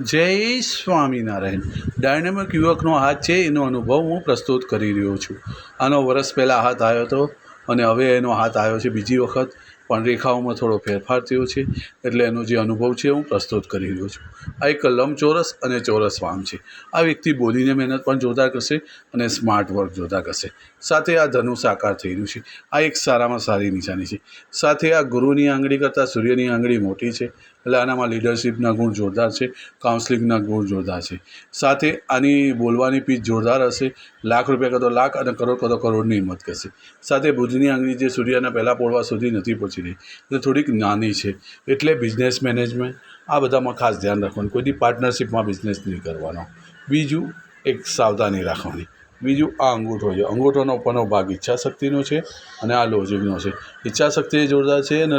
જય સ્વામિનારાયણ. ડાયનેમિક યુવકનો હાથ છે, એનો અનુભવ હું પ્રસ્તુત કરી રહ્યો છું. આનો વરસ પહેલાં હાથ આવ્યો હતો અને હવે એનો હાથ આવ્યો છે બીજી વખત, પણ રેખાઓમાં થોડો ફેરફાર થયો છે, એટલે એનો જે અનુભવ છે હું પ્રસ્તુત કરી રહ્યો છું. આ એક લંબચોરસ અને ચોરસ વામ છે. આ વ્યક્તિ બોલીને મહેનત પણ જોતા કરશે અને સ્માર્ટ વર્ક જોતા કરશે. સાથે આ ધનુષ આકાર થઈ રહ્યું છે. આ એક સારામાં સારી નિશાની છે. સાથે આ ગુરુની આંગળી કરતાં સૂર્યની આંગળી મોટી છે. એટલે આનામાં લીડરશિપના ગુણ જોરદાર છે કાઉન્સલિંગના ગુણ જોરદાર છે. સાથે આની બોલવાની પીચ જોરદાર હશે, લાખ રૂપિયા કરતો લાખ અને કરોડ કરતો કરોડની હિંમત કરશે. સાથે બુધની આંગળી જે સૂર્યના પહેલાં પોળવા સુધી નથી પહોંચી રહી એટલે થોડીક નાની છે. એટલે બિઝનેસ મેનેજમેન્ટ આ બધામાં ખાસ ધ્યાન રાખવાનું કોઈની પાર્ટનરશિપમાં બિઝનેસ નહીં કરવાનો. બીજું એક સાવધાની રાખવાની. બીજું આ અંગૂઠો છે. અંગૂઠોનો ઉપરનો ભાગ ઈચ્છાશક્તિનો છે અને આ લોજિકનો છે. ઈચ્છાશક્તિ જોરદાર છે અને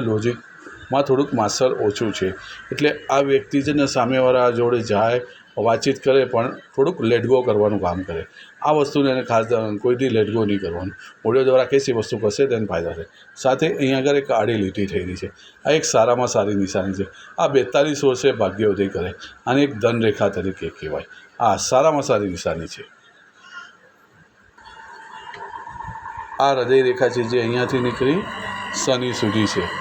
લોજિકમાં થોડુંક માસર ઓછું છે. એટલે આ વ્યક્તિ છે ને સામેવાળા જોડે જાય, વાતચીત કરે, પણ થોડુંક લેટગો કરવાનું કામ કરે. આ વસ્તુને એને ખાસ કોઈથી લેટગો નહીં કરવાનું. ઓડિયો દ્વારા કેસી વસ્તુ કરશે તેને ફાયદા છે. સાથે અહીંયા આગળ એક આડી લીટી થયેલી છે. આ એક સારામાં સારી નિશાની છે. આ બેતાલીસ વર્ષે ભાગ્યોદય કરે. આને એક ધનરેખા તરીકે કહેવાય. આ સારામાં સારી નિશાની છે. આ હૃદય રેખા છે જે અહીંયાથી નીકળી શનિ સુધી છે.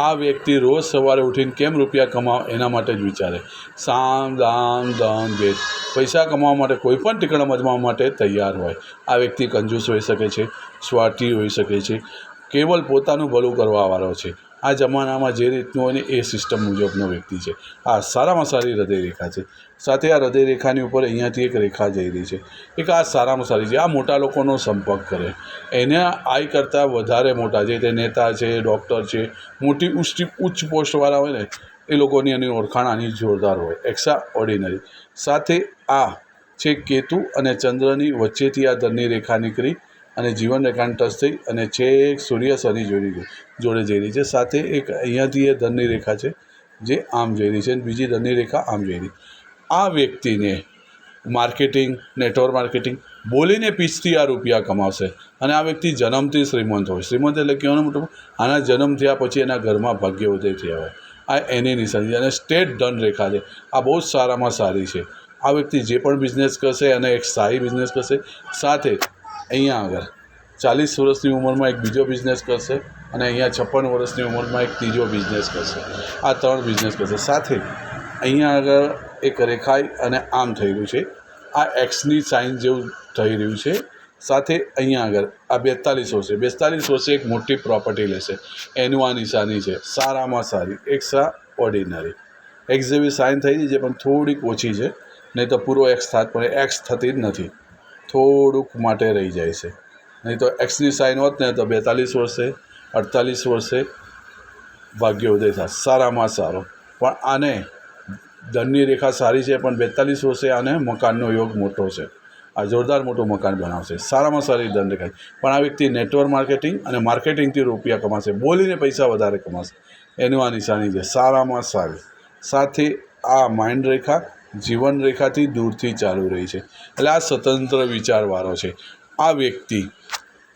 આ વ્યક્તિ રોજ સવારે ઉઠીને કેમ રૂપિયા કમાવ એના માટે જ વિચારે. સામ, દામ, દમ, ભેદ. પૈસા કમાવા માટે કોઈ પણ ટીકણ મજમાવા માટે તૈયાર હોય. આ વ્યક્તિ કંજૂસ હોઈ શકે છે, સ્વાર્થી હોઈ શકે છે. કેવલ પોતાનું ભલું કરવાવાળો છે. આ જમાનામાં જે રીતનું હોય ને એ સિસ્ટમ મુજબનો વ્યક્તિ છે. આ સારામાં સારી હૃદયરેખા છે. સાથે આ હૃદય રેખાની ઉપર અહીંયાથી એક રેખા જઈ રહી છે. એક આ સારામાં સારી છે. આ મોટા લોકોનો સંપર્ક કરે. એને આઈ કરતાં વધારે મોટા છે તે નેતા છે, ડૉક્ટર છે, મોટી ઉચ્ચ ઉચ્ચ પોસ્ટવાળા હોય ને, એ લોકોની એની ઓળખાણ આની જોરદાર હોય. એક્સ્ટ્રા ઓર્ડિનરી સાથે આ છે કેતુ અને ચંદ્રની વચ્ચેથી આ ધનની રેખા નીકળી. અને જીવન રેખાને ટચ થઈ અને છેક સૂર્ય શનિ જોડી જોડે જઈ રહી છે. સાથે એક અહીંયાથી એ ધનની રેખા છે, જે આમ જઈ રહી છે અને બીજી ધનની રેખા આમ જઈ રહી. આ વ્યક્તિને માર્કેટિંગ, નેટવર્ક માર્કેટિંગ બોલીને પીચથી આ રૂપિયા કમાવશે અને આ વ્યક્તિ જન્મથી શ્રીમંત હોય. શ્રીમંત એટલે કહેવાનું મતલબ આના જન્મ થયા પછી એના ઘરમાં ભાગ્ય ઉદય થયા હોય. આ એની નિશાની અને સ્ટેટ ધન રેખા છે. આ બહુ જ સારામાં સારી છે. આ વ્યક્તિ જે પણ બિઝનેસ કરશે અને એક સ્થાયી બિઝનેસ કરશે, સાથે અહીંયા આગળ ચાલીસ વર્ષની ઉંમરમાં એક બીજો બિઝનેસ કરશે અને અહીંયા છપ્પન વર્ષની ઉંમરમાં એક ત્રીજો બિઝનેસ કરશે. આ ત્રણ બિઝનેસ કરશે. સાથે અહીંયા આગળ એક રેખાઈ અને આમ થઈ રહ્યું છે. આ એક્સની સાઇન જેવું થઈ રહ્યું છે. સાથે અહીંયા આગળ આ બેતાલીસ વર્ષે. બેતાલીસ વર્ષે એક મોટી પ્રોપર્ટી લેશે. એનું આ નિશાની છે. સારામાં સારી એક્સ્ટ્રા ઓર્ડિનરી એક્સ જેવી સાઇન થઈ છે, પણ થોડીક ઓછી છે. નહીં તો પૂરો એક્સ થાત, પણ એક્સ થતી જ નથી. થોડુંક માટે રહી જાય છે. નહીં તો એક્સની સાઇન હોત ને તો બેતાલીસ વર્ષે, અડતાલીસ વર્ષે ભાગ્યોદય થાય સારામાં સારો. પણ આને ધનની રેખા સારી છે, પણ બેતાલીસ વર્ષે આને મકાનનો યોગ મોટો છે. આ જોરદાર મોટું મકાન બનાવશે. સારામાં સારી ધન રેખા પણ આ વ્યક્તિ નેટવર્ક માર્કેટિંગ અને માર્કેટિંગથી રૂપિયા કમાશે. બોલીને પૈસા વધારે કમાશે. એનું આ નિશાની છે. સારામાં સારી. સાથે આ માઇન્ડ રેખા જીવન રેખાથી દૂરથી ચાલુ રહી છે. એટલે આ સ્વતંત્ર વિચારવાળો છે. આ વ્યક્તિ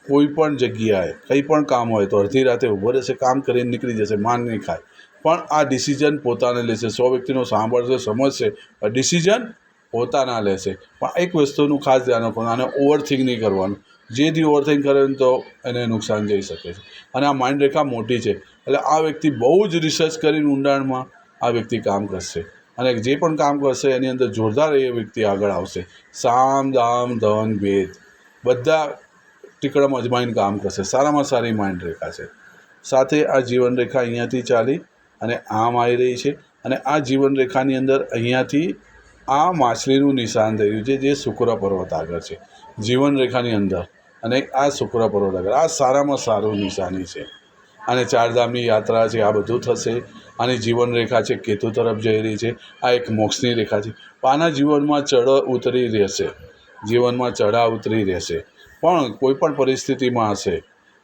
કોઈ પણ જગ્યાએ, કંઈ પણ કામ હોય તો અડધી રાતે ઊભો રહેશે, કામ કરીને નીકળી જશે, માન નહીં ખાય. પણ આ ડિસિઝન પોતાને લેશે, સો વ્યક્તિનો સાંભળશે, સમજશે ડિસિઝન પોતાના લેશે. પણ એક વસ્તુનું ખાસ ધ્યાન રાખવાનું, આને ઓવરથિંક નહીં કરવાનું. જેથી ઓવરથિંક કરે તો એને નુકસાન જઈ શકે છે. અને આ માઇન્ડ રેખા મોટી છે. એટલે આ વ્યક્તિ બહુ જ રિસર્ચ કરીને ઊંડાણમાં આ વ્યક્તિ કામ કરશે. અને જે પણ કામ કરશે, એની અંદર જોરદાર એ વ્યક્તિ આગળ આવશે. સામ દામ ધન ભેદ. બધા ટીકડમ અજમાઈને કામ કરશે. સારામાં સારી માઇન્ડ રેખા છે. સાથે આ જીવન રેખા અહીંયાથી ચાલી અને આમ આવી રહી છે અને આ જીવન રેખાની અંદર અહીંયાથી આ માછલીનું નિશાન રહ્યું છે, જે શુક્ર પર્વત આગળ છે. જીવન રેખાની અંદર અને આ શુક્ર પર્વત આગળ. આ સારામાં સારું નિશાની છે. અને ચારધામની યાત્રા છે, આ બધું થશે. આની જીવન રેખા છે, કેતુ તરફ જઈ રહી છે. આ એક મોક્ષની રેખા છે. આના જીવનમાં ચઢ ઉતરી રહેશે. જીવનમાં ચઢા ઉતરી રહેશે. પણ કોઈ પણ પરિસ્થિતિમાં હશે,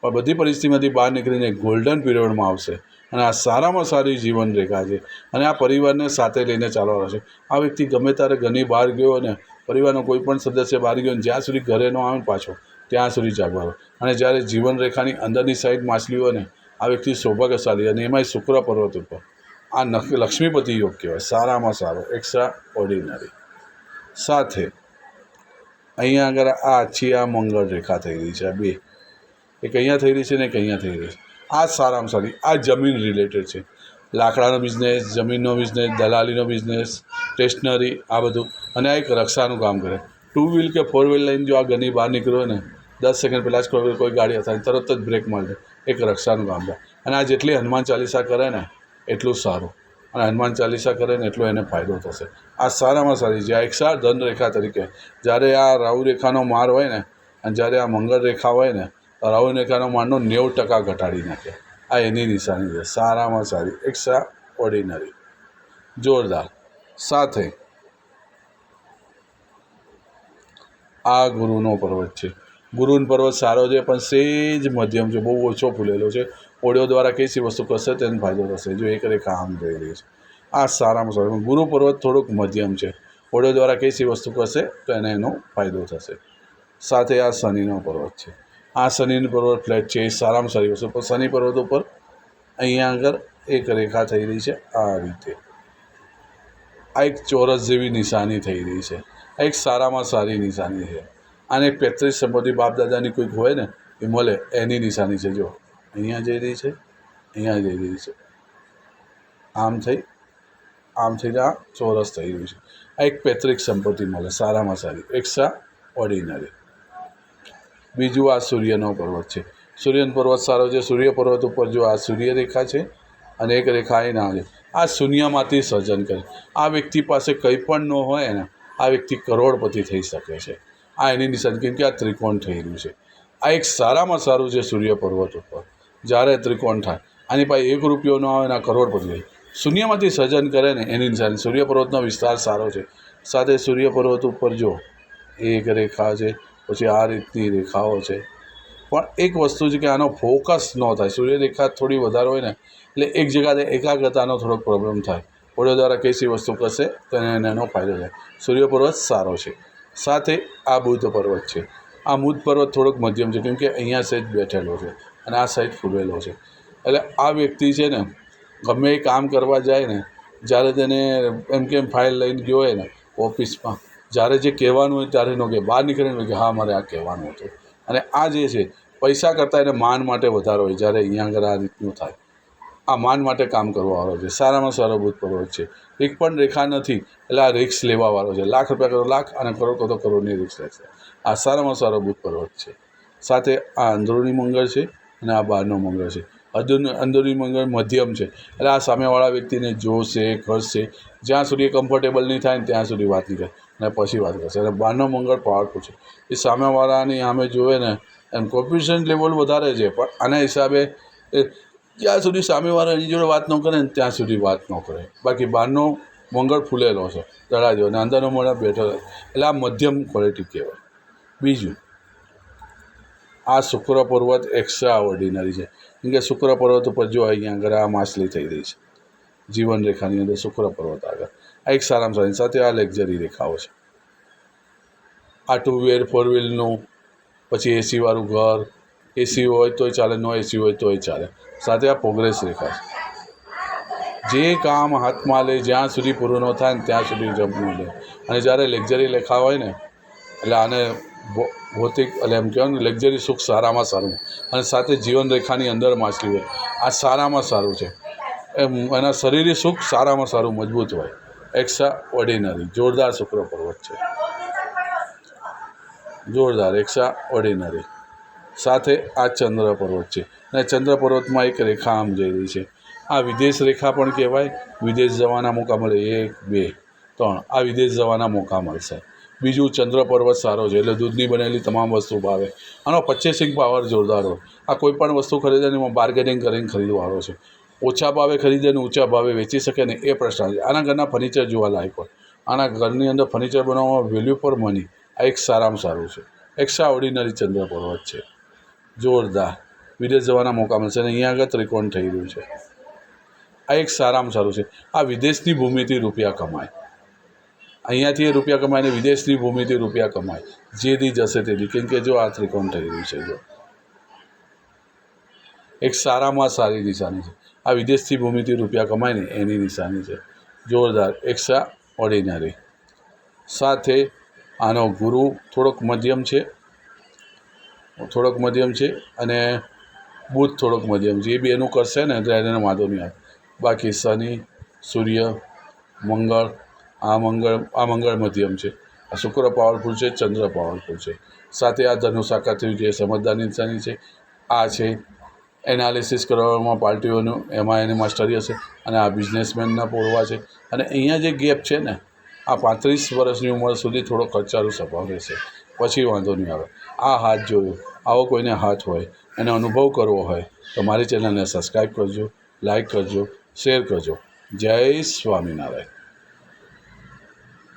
પણ બધી પરિસ્થિતિમાંથી બહાર નીકળીને ગોલ્ડન પીરિયડમાં આવશે. અને આ સારામાં સારી જીવન રેખા છે. અને આ પરિવારને સાથે લઈને ચાલવાનો છે. આ વ્યક્તિ ગમે ત્યારે ઘરની બહાર ગયો ને પરિવારનો કોઈ પણ સદસ્ય બહાર ગયો ને જ્યાં સુધી ઘરે ન આવે પાછો, ત્યાં સુધી જાગવાનો. અને જ્યારે જીવન રેખાની અંદરની સાઈડ માછલીઓને આ વ્યક્તિ સૌભાગ્યશાળી અને એમાંય શુક્ર પર્વત ઉપર, આ લક્ષ્મીપતિ યોગ કહેવાય. સારામાં સારો એક્સ્ટ્રા ઓર્ડિનરી સાથે અહીંયા આગળ આ આછી આ મંગળ રેખા થઈ રહી છે, આ બે. એક અહીંયા થઈ રહી છે ને એક અહીંયા થઈ રહી છે. આ સારામાં સારી, આ જમીન રિલેટેડ છે. લાકડાનો બિઝનેસ જમીનનો બિઝનેસ દલાલીનો બિઝનેસ સ્ટેશનરી આ બધું. અને આ એક રક્ષાનું કામ કરે. ટુ વ્હીલ કે ફોર વ્હીલ લઈને જો આ ગની બહાર નીકળ્યો ને, દસ સેકન્ડ પહેલાં જ કોઈ કોઈ ગાડી હતા તરત જ બ્રેક મળે એક રક્ષાનું કામ છે અને આ જેટલી હનુમાન ચાલીસા કરે ને, એટલું સારું. અને હનુમાન ચાલીસા કરે ને એટલો એને ફાયદો થશે. આ સારામાં સારી છે. આ એક સાર ધન રેખા તરીકે. જ્યારે આ રાહુ રેખાનો માર હોય ને, અને જ્યારે આ મંગળ રેખા હોય ને રાહુ રેખાનો મારનો નેવું ટકા ઘટાડી નાખે. આ એની નિશાની છે. સારામાં સારી. Extra ordinary. જોરદાર. સાથે આ ગુરુનો પર્વત છે. ગુરુનો પર્વત સારો છે, પણ સેજ મધ્યમ છે. બહુ ઓછો ફૂલેલો છે. ઓડિયો દ્વારા કઈ સી વસ્તુ કરશે તેને ફાયદો થશે. જો એક રેખા આમ થઈ રહી છે. આ સારામાં સારું. ગુરુ પર્વત થોડુંક મધ્યમ છે. ઓડિયો દ્વારા કઈ સી વસ્તુ કરશે તો એને એનો ફાયદો થશે. સાથે આ શનિનો પર્વત છે. આ શનિનો પર્વત ફ્લેટ છે. એ સારામાં સારી વસ્તુ. પણ શનિ પર્વત ઉપર અહીંયા આગળ એક રેખા થઈ રહી છે આ રીતે. આ એક ચોરસ જેવી નિશાની થઈ રહી છે. આ એક સારામાં સારી નિશાની છે. આને પેત્રીસ બાપ દાદાની કોઈક હોય ને, એ મળે એની નિશાની છે, જો. અહીંયા જઈ રહી છે, અહીંયા જઈ રહી છે. આમ થઈ, આમ થઈને આ ચોરસ થઈ રહ્યું છે. આ એક પૈતૃક સંપત્તિ મળે, સારામાં સારી એક્સ્ટ્રા ઓર્ડિનરી બીજું આ સૂર્યનો પર્વત છે. સૂર્યનો પર્વત સારો છે, સૂર્ય પર્વત ઉપર જો આ સૂર્ય રેખા છે અને એક રેખા એ ના છે, આ શૂન્યમાંથી સર્જન કરે. આ વ્યક્તિ પાસે કંઈ પણ ન હોય ને, આ વ્યક્તિ કરોડપતિ થઈ શકે છે. આ એની નિશાની કેમ કે આ ત્રિકોણ થઈ રહ્યું છે. આ એક સારામાં સારું છે સૂર્ય પર્વત ઉપર. જ્યારે ત્રિકોણ થાય. આની પાસે એક રૂપિયો ન આવે એના કરોડપતિ થાય શૂન્યમાંથી સર્જન કરે ને એની નિશાની સૂર્યપર્વતનો વિસ્તાર સારો છે. સાથે સૂર્યપર્વત ઉપર જો એક રેખા છે, પછી આ રીતની રેખાઓ છે. પણ એક વસ્તુ છે કે આનો ફોકસ ન થાય. સૂર્યરેખા થોડી વધારે હોય ને, એટલે એક જગ્યાએ એકાગ્રતાનો થોડોક પ્રોબ્લેમ થાય. ઓડિયો દ્વારા કઈ વસ્તુ કરશે તો એને એનો ફાયદો થાય. સૂર્ય પર્વત સારો છે. સાથે આ બુદ્ધ પર્વત છે. આ બુદ્ધ પર્વત થોડોક મધ્યમ છે, કેમ કે અહીંયા સહેજ બેઠેલો છે. અને આ સાઈડ ફૂલેલો છે. એટલે આ વ્યક્તિ છે ને, ગમે એ કામ કરવા જાય ને, જ્યારે તેને એમ કેમ ફાઇલ લઈને ગયો હોય ને ઓફિસમાં જ્યારે જે કહેવાનું હોય ત્યારે ન કે બહાર નીકળીને કે, હા, મારે આ કહેવાનું હતું. અને આ જે છે, પૈસા કરતાં એને માન માટે વધારો હોય, જ્યારે અહીંયા આગળ આ રીતનું થાય. આ માન માટે કામ કરવાવાળો છે. સારામાં સારો ભૂતપૂર્વક છે. એક પણ રેખા નથી, એટલે આ રિક્સ લેવાવાળો છે. લાખ રૂપિયા કરો, લાખ અને કરોડ કરો કરોડની રિક્સ રહેશે. આ સારામાં સારો ભૂતપૂર્વક છે. સાથે આ અંદરૂની મંગળ છે. અને આ બહારનો મંગળ છે. અંદરની અંદરની મંગળ મધ્યમ છે. એટલે આ સામેવાળા વ્યક્તિને જોશે કરશે જ્યાં સુધી કમ્ફર્ટેબલ નહીં થાય ને ત્યાં સુધી વાત નહીં કરે અને પછી વાત કરશે. અને બહારનો મંગળ પાવરફુલ છે. એ સામેવાળાની સામે જોવે ને, એમ કોમ્પિટિશન લેવલ વધારે છે. પણ આના હિસાબે જ્યાં સુધી સામેવાળા એની જોડે વાત ન કરે ને, ત્યાં સુધી વાત ન કરે. બાકી બહારનો મંગળ ફૂલેલો છે. દડા જેવો અને અંદરનો મંગળ બેઠો એટલે આ મધ્યમ ક્વોલિટી કહેવાય. બીજું આ શુક્ર પર્વત એક્સ્ટ્રા ઓર્ડિનરી છે. કેમ કે શુક્ર પર્વત ઉપર જો અહીંયા આગળ આ માછલી થઈ રહી છે. જીવન રેખાની અંદર શુક્ર પર્વત આગળ. આ એક સારામાં સારી. સાથે આ લેક્ઝરી રેખાઓ છે. આ ટુ વ્હીલ ફોર વ્હીલનું પછી એસીવાળું ઘર. એસી હોય તોય ચાલે નો એસી હોય તોય ચાલે. સાથે આ પ્રોગ્રેસ રેખા છે. જે કામ હાથમાં લે, જ્યાં સુધી પૂરું ન થાય ને ત્યાં સુધી જમવું લે. અને જ્યારે લેક્ઝરી લેખા હોય ને એટલે આને ભૌતિક એટલે એમ કહેવાય ને લક્ઝરી સુખ સારામાં સારું. અને સાથે જીવન રેખાની અંદર માછલી હોય. આ સારામાં સારું છે. એમ, એના શરીરી સુખ સારામાં સારું, મજબૂત હોય. એક્સ્ટ્રા ઓર્ડિનરી જોરદાર શુક્ર પર્વત છે. જોરદાર એક્સ્ટ્રા ઓર્ડિનરી સાથે આ ચંદ્ર પર્વત છે. અને ચંદ્ર પર્વતમાં એક રેખા આમ જઈ રહી છે. આ વિદેશ રેખા પણ કહેવાય. વિદેશ જવાના મોકા મળે એક, બે, ત્રણ. આ વિદેશ જવાના મોકા મળશે. બીજું ચંદ્ર પર્વત સારો છે, એટલે દૂધની બનેલી તમામ વસ્તુ ભાવે. આનો પર્ચેસિંગ પાવર જોરદાર હોય. આ કોઈ પણ વસ્તુ ખરીદે એમાં બાર્ગેનિંગ કરીને ખરીદવાનો છે. ઓછા ભાવે ખરીદે ને ઊંચા ભાવે વેચી શકે ને એ પ્રશ્ન છે. આના ઘરના ફર્નિચર જોવા લાયક હોય. આના ઘરની અંદર ફર્નિચર બનાવવામાં વેલ્યુ પર મની આ એક સારામાં સારું છે. એક્સ્ટ્રા ઓર્ડિનરી ચંદ્ર પર્વત છે. જોરદાર. વિદેશ જવાના મોકા મળશે અને અહીંયા આગળ ત્રિકોણ થઈ રહ્યું છે. આ એક સારામાં સારું છે. આ વિદેશની ભૂમિથી રૂપિયા કમાય. અહીંયાથી એ રૂપિયા કમાય વિદેશની ભૂમિથી રૂપિયા કમાય. દી જશે તે દી. કેમ કે જો આ ત્રિકોણ થઈ રહ્યું છે, જો. એક સારામાં સારી નિશાની છે. આ વિદેશથી ભૂમિથી રૂપિયા કમાય ને એની નિશાની છે. જોરદાર. એક્સ્ટ્રા ઓર્ડિનરી સાથે આનો ગુરુ થોડોક મધ્યમ છે. થોડોક મધ્યમ છે અને બુધ થોડોક મધ્યમ છે. એ બેનું કરશે ને, તો એને વાંધો નહીં આવે. બાકી શનિ, સૂર્ય, મંગળ આ મંગળ આ મંગળ મધ્યમ છે. આ શુક્ર પાવરફુલ છે, ચંદ્ર પાવરફુલ છે. સાથે આ ધનુષ આકાર થયું છે સમજદારની નિશાની છે. આ છે એનાલિસિસ કરવામાં પાર્ટીઓનું, એમાં એની માસ્ટરી હશે અને આ બિઝનેસમેનના પોળવા છે. અને અહીંયા જે ગેપ છે ને, આ પાંત્રીસ વર્ષની ઉંમર સુધી થોડો ખર્ચારો સ્વભાવ રહેશે. પછી વાંધો નહીં આવે. આ હાથ જોયો. આવો કોઈને હાથ હોય, એને અનુભવ કરવો હોય, તો મારી ચેનલને સબસ્ક્રાઈબ કરજો લાઈક કરજો શેર કરજો. જય સ્વામિનારાયણ.